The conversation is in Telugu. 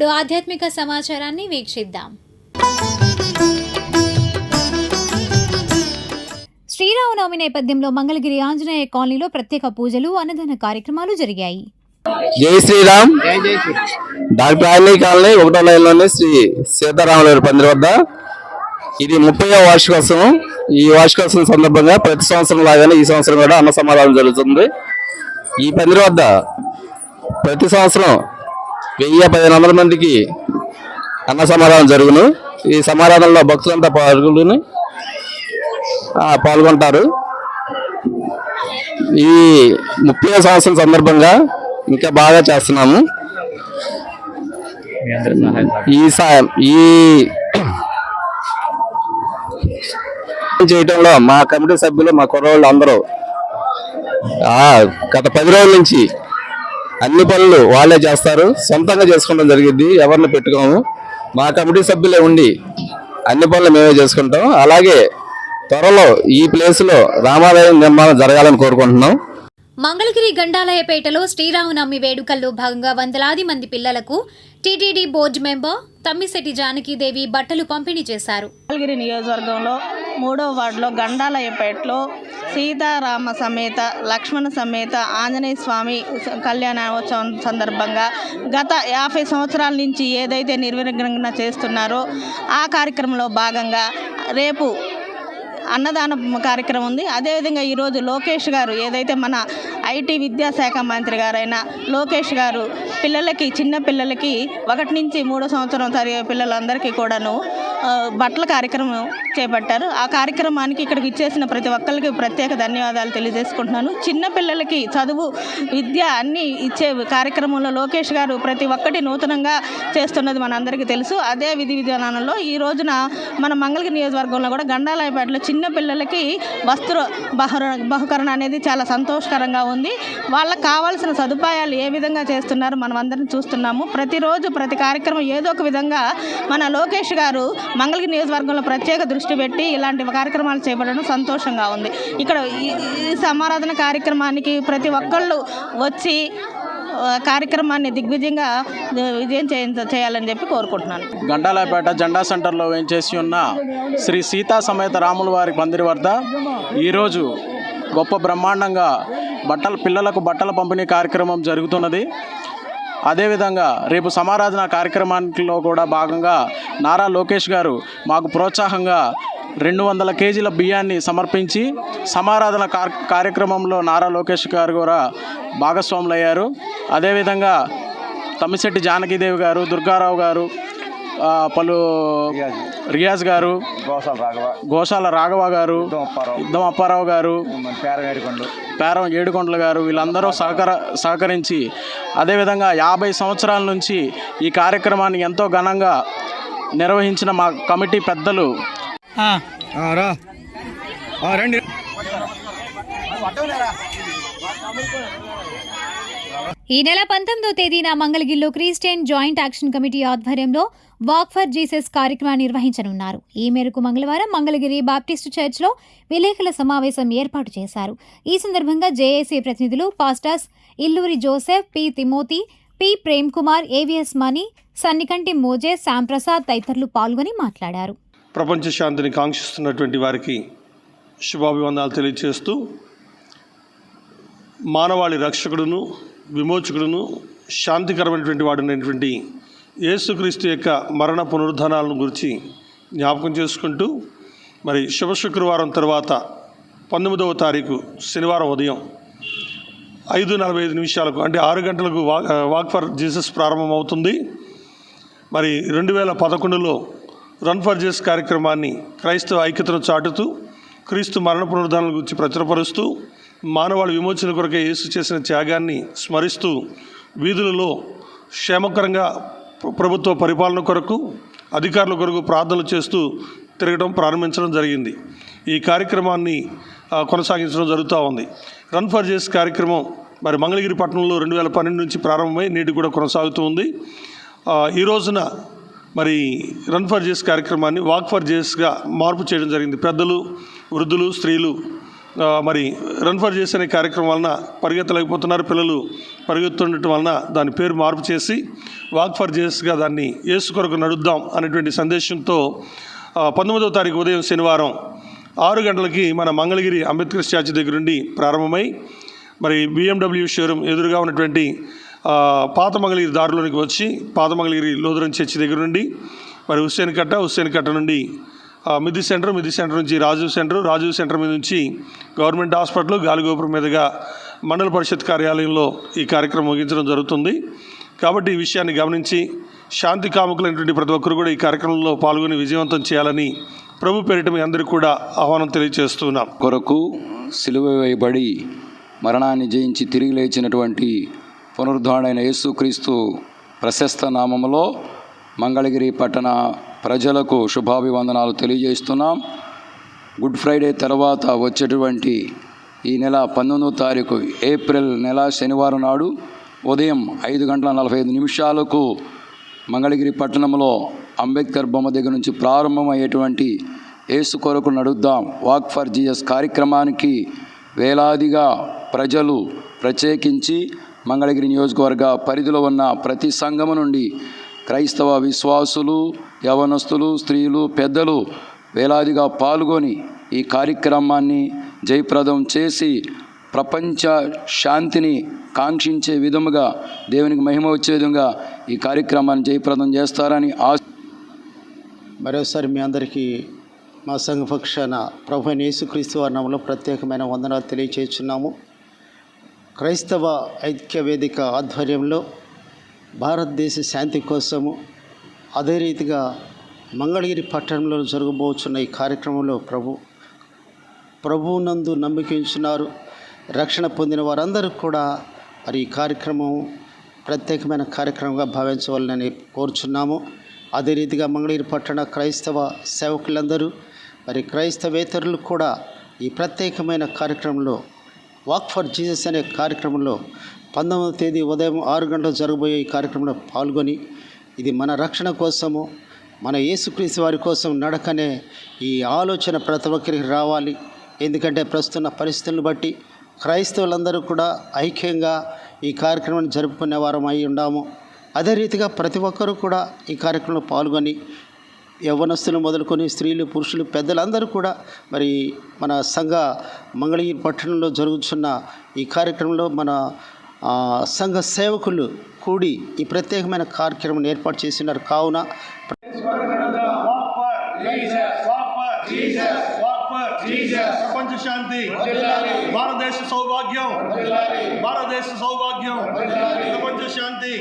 ఇప్పుడు ఆధ్యాత్మిక సమాచారాన్ని వీక్షిద్దాం. శ్రీరామనవమి నేపథ్యంలో మంగళగిరి ఆంజనేయ కాలనీలో ప్రత్యేక పూజలు అన్నదాన కార్యక్రమాలు జరిగాయి. జై శ్రీరామ్. డాక్టర్ ఆర్నీ కాలనీ ఒకటో లైన్లోని శ్రీ సీతారాముల పందిరి వద్ద. ఇది ముప్పై వార్షికోత్సవం. ఈ వార్షికోత్సవం సందర్భంగా ప్రతి సంవత్సరం లాగానే ఈ సంవత్సరం కూడా అన్న సమాధానం జరుగుతుంది. ఈ పందిరి వద్ద ప్రతి సంవత్సరం వెయ్యి పదిహేను వందల మందికి అన్న సమాధానం జరుగును. ఈ సమాధానంలో భక్తులంతా పాల్గొని పాల్గొంటారు. ఈ ముప్పై సంవత్సరం సందర్భంగా ఇంకా బాగా చేస్తున్నాము. ఈ సాయం ఈ చేయటంలో మా కమిటీ సభ్యులు మా కుర్రోళ్ళు అందరూ గత పది రోజుల నుంచి అన్ని పనులు వాళ్ళే చేస్తారు. సొంతంగా చేసుకోవడం జరిగింది. ఎవరిని పెట్టుకోము. మా కమిటీ సభ్యులే ఉండి అన్ని పనులు మేమే చేసుకుంటాం. అలాగే త్వరలో ఈ ప్లేస్లో రామాలయం నిర్మాణం జరగాలని కోరుకుంటున్నాం. మంగళగిరి గండాలయపేటలో శ్రీరామనవమి వేడుకల్లో భాగంగా వందలాది మంది పిల్లలకు TTD board member Tammisetti Janakidevi బట్టలు పంపిణీ చేశారు. మంగళగిరి నియోజకవర్గంలో మూడో వార్డులో గండాలయ్యపేటలో సీతారామ సమేత లక్ష్మణ సమేత ఆంజనేయ స్వామి కళ్యాణోత్సవం సందర్భంగా గత యాభై సంవత్సరాల నుంచి ఏదైతే నిర్విఘ్నంగా చేస్తున్నారో ఆ కార్యక్రమంలో భాగంగా రేపు అన్నదాన కార్యక్రమం ఉంది. అదేవిధంగా ఈరోజు లోకేష్ గారు ఏదైతే మన ఐటీ విద్యాశాఖ మంత్రి గారైన లోకేష్ గారు పిల్లలకి చిన్న పిల్లలకి ఒకటి నుంచి మూడో సంవత్సరం తరిగే పిల్లలందరికీ కూడాను బట్టల కార్యక్రమం చేపట్టారు. ఆ కార్యక్రమానికి ఇక్కడికి ఇచ్చేసిన ప్రతి ఒక్కరికి ప్రత్యేక ధన్యవాదాలు తెలియజేసుకుంటున్నాను. చిన్నపిల్లలకి చదువు విద్య అన్నీ ఇచ్చే కార్యక్రమంలో లోకేష్ గారు ప్రతి ఒక్కటి నూతనంగా చేస్తున్నది మనందరికీ తెలుసు. అదే విధి విధానంలో ఈ రోజున మన మంగళగిరి నియోజకవర్గంలో కూడా గండాలయపేటలో చిన్న పిల్లలకి వస్త్ర బహర బహుకరణ అనేది చాలా సంతోషకరంగా ఉంది. వాళ్ళకి కావాల్సిన సదుపాయాలు ఏ విధంగా చేస్తున్నారు మనం అందరం చూస్తున్నాము. ప్రతిరోజు ప్రతి కార్యక్రమం ఏదో ఒక విధంగా మన లోకేష్ గారు మంగళగిరి నియోజకవర్గంలో ప్రత్యేక దృష్టి దృష్టి పెట్టి ఇలాంటి కార్యక్రమాలు చేపట్టడం సంతోషంగా ఉంది. ఇక్కడ ఈ ఈ సమారాధన కార్యక్రమానికి ప్రతి ఒక్కళ్ళు వచ్చి కార్యక్రమాన్ని దిగ్విజయంగా విజయం చేయ చేయాలని చెప్పి కోరుకుంటున్నాను. గండాలపేట జెండా సెంటర్లో వేయించేసి ఉన్న శ్రీ సీతా సమేత రాముల వారి పందిరి వద్ద ఈరోజు గొప్ప బ్రహ్మాండంగా బట్టల పిల్లలకు బట్టల పంపిణీ కార్యక్రమం జరుగుతున్నది. అదేవిధంగా రేపు సమారాధన కార్యక్రమానిలో కూడా భాగంగా నారా లోకేష్ గారు మాకు ప్రోత్సాహంగా రెండు వందల కేజీల బియ్యాన్ని సమర్పించి సమారాధన కార్ కార్యక్రమంలో నారా లోకేష్ గారు కూడా భాగస్వాములయ్యారు. అదేవిధంగా తమ్మిశెట్టి జానకీదేవి గారు దుర్గారావు గారు పలు రియాజ్ గారు గోశాల రాఘవ గారు ఇద్దం అప్పారావు గారు పేరం ఏడుకొండల. గారు వీళ్ళందరూ సహకర సహకరించి అదేవిధంగా యాభై సంవత్సరాల నుంచి ఈ కార్యక్రమాన్ని ఎంతో ఘనంగా నిర్వహించిన మా కమిటీ పెద్దలు. రండి. ఈ నెల పంతొమ్మిదో తేదీన మంగళగిరిలో క్రిస్టియన్ జాయింట్ యాక్షన్ కమిటీ ఆధ్వర్యంలో వాక్ ఫర్ జీసస్ కార్యక్రమాన్ని నిర్వహించనున్నారు. ఈ మేరకు మంగళవారం మంగళగిరి బాప్టిస్టు చర్చ్లో విలేకరుల సమావేశం ఏర్పాటు చేశారు. ఈ సందర్భంగా జేఏసీ ప్రతినిధులు pastors Illuri Joseph P Timothy P Prem Kumar AVS Mani Sannikanti Moje Shyamprasad తదితరులు పాల్గొని మాట్లాడారు. ప్రపంచ శాంతిని కాంక్షిస్తున్నటువంటి వారికి శుభాభివందనాలు తెలియజేస్తూ మానవాళి రక్షకుడును విమోచకుడును శాంతికరమైనటువంటి వాడినటువంటి యేసుక్రీస్తు యొక్క మరణ పునరుద్ధానాలను గురించి జ్ఞాపకం చేసుకుంటూ మరి శుభ శుక్రవారం తర్వాత పంతొమ్మిదవ తారీఖు శనివారం ఉదయం ఐదు నలభై ఐదు నిమిషాలకు అంటే ఆరు గంటలకు వా వాక్ ఫర్ జీసస్ ప్రారంభమవుతుంది. మరి రెండు వేల పదకొండులో రన్ ఫర్ జీసస్ కార్యక్రమాన్ని క్రైస్తవ ఐక్యతను చాటుతూ క్రీస్తు మరణ పునరుద్ధానాల గురించి ప్రచురపరుస్తూ మానవాళి విమోచన కొరకే యేసు చేసిన త్యాగాన్ని స్మరిస్తూ వీధులలో క్షేమకరంగా ప్రభుత్వ పరిపాలన కొరకు అధికారుల కొరకు ప్రార్థనలు చేస్తూ తిరగడం ప్రారంభించడం జరిగింది. ఈ కార్యక్రమాన్ని కొనసాగించడం జరుగుతూ ఉంది. రన్ ఫర్ జేస్ కార్యక్రమం మరి మంగళగిరి పట్టణంలో రెండు వేల పన్నెండు నుంచి ప్రారంభమై నేటి కూడా కొనసాగుతూ ఉంది. ఈ రోజున మరి రన్ ఫర్ జేస్ కార్యక్రమాన్ని వాక్ ఫర్ జేస్గా మార్పు చేయడం జరిగింది. పెద్దలు వృద్ధులు స్త్రీలు మరి రన్ ఫర్ చేసే అనే కార్యక్రమం వలన పరిగెత్తలేకపోతున్నారు. పిల్లలు పరిగెత్తుండటం వలన దాని పేరు మార్పు చేసి వాక్ ఫర్ జేసస్గా దాన్ని యేసు కొరకు నడుద్దాం అనేటువంటి సందేశంతో పంతొమ్మిదవ తారీఖు ఉదయం శనివారం ఆరు గంటలకి మన మంగళగిరి అంబేద్కర్ స్టాచ్యూ దగ్గర నుండి ప్రారంభమై మరి బిఎండబ్ల్యూ షోరూమ్ ఎదురుగా ఉన్నటువంటి పాత మంగళగిరి దారిలోనికి వచ్చి పాత మంగళగిరి లోదురం చర్చి దగ్గర నుండి మరి హుస్సేన్ కట్ట హుస్సేన్ కట్ట నుండి మిది సెంటర్ మిది సెంటర్ నుంచి రాజీవ్ సెంటర్ రాజీవ్ సెంటర్ మీద నుంచి గవర్నమెంట్ హాస్పిటల్ గాలిగోపురం మీదుగా మండల పరిషత్ కార్యాలయంలో ఈ కార్యక్రమం ముగించడం జరుగుతుంది. కాబట్టి ఈ విషయాన్ని గమనించి శాంతి కాముకులైనటువంటి ప్రతి ఒక్కరు కూడా ఈ కార్యక్రమంలో పాల్గొని విజయవంతం చేయాలని ప్రభు పేరిట మీ అందరికీ కూడా ఆహ్వానం తెలియజేస్తున్నాం. కొరకు సిలువ వేయబడి మరణాన్ని జయించి తిరిగి లేచినటువంటి పునరుద్ధాడైన యేసుక్రీస్తు ప్రశస్త నామములో మంగళగిరి పట్టణ ప్రజలకు శుభాభివందనాలు తెలియజేస్తున్నాం. గుడ్ ఫ్రైడే తర్వాత వచ్చేటువంటి ఈ నెల పంతొమ్మిదో తారీఖు ఏప్రిల్ నెల శనివారం నాడు ఉదయం ఐదు గంటల నలభై ఐదు నిమిషాలకు మంగళగిరి పట్టణంలో అంబేద్కర్ బొమ్మ దగ్గర నుంచి ప్రారంభమయ్యేటువంటి ఏసు కొరకు నడుద్దాం వాక్ ఫర్ జీఎస్ కార్యక్రమానికి వేలాదిగా ప్రజలు ప్రత్యేకించి మంగళగిరి నియోజకవర్గ పరిధిలో ఉన్న ప్రతి సంఘము నుండి క్రైస్తవ విశ్వాసులు యవనస్తులు స్త్రీలు పెద్దలు వేలాదిగా పాల్గొని ఈ కార్యక్రమాన్ని జయప్రదం చేసి ప్రపంచ శాంతిని కాంక్షించే విధముగా దేవునికి మహిమ వచ్చే విధంగా ఈ కార్యక్రమాన్ని జయప్రదం చేస్తారని ఆశ మరోసారి మీ అందరికీ మా సంఘ పక్షాన ప్రభు అయిన యేసుక్రీస్తు ప్రత్యేకమైన వందనాలు తెలియచేస్తున్నాము. క్రైస్తవ ఐక్య వేదిక ఆధ్వర్యంలో భారతదేశ శాంతి కోసము అదే రీతిగా మంగళగిరి పట్టణంలో జరగబోతున్న ఈ కార్యక్రమంలో ప్రభు ప్రభువునందు నమ్మకించున్నారు రక్షణ పొందిన వారందరూ కూడా మరి ఈ కార్యక్రమం ప్రత్యేకమైన కార్యక్రమంగా భావించవాలని కోరుచున్నాము. అదే రీతిగా మంగళగిరి పట్టణ క్రైస్తవ సేవకులందరూ మరి క్రైస్తవేతరులు కూడా ఈ ప్రత్యేకమైన కార్యక్రమంలో వాక్ ఫర్ జీసస్ అనే కార్యక్రమంలో పంతొమ్మిదవ తేదీ ఉదయం ఆరు గంటలు జరగబోయే ఈ కార్యక్రమంలో పాల్గొని ఇది మన రక్షణ కోసము మన యేసుక్రీస్తు వారి కోసం నడకనే ఈ ఆలోచన ప్రతి ఒక్కరికి రావాలి. ఎందుకంటే ప్రస్తున్న పరిస్థితులను బట్టి క్రైస్తవులందరూ కూడా ఐక్యంగా ఈ కార్యక్రమాన్ని జరుపుకునే వారం అయి ఉండాము. అదే రీతిగా ప్రతి ఒక్కరూ కూడా ఈ కార్యక్రమంలో పాల్గొని యవ్వనస్తులు మొదలుకొని స్త్రీలు పురుషులు పెద్దలందరూ కూడా మరి మన సంఘ మంగళగిరి పట్టణంలో జరుగుతున్న ఈ కార్యక్రమంలో మన సంఘ సేవకులు కూడి ఈ ప్రత్యేకమైన కార్యక్రమం ఏర్పాటు చేసినారు. కావున ప్రపంచ శాంతి భారతదేశ సౌభాగ్యం భారతదేశ సౌభాగ్యం ప్రపంచ శాంతి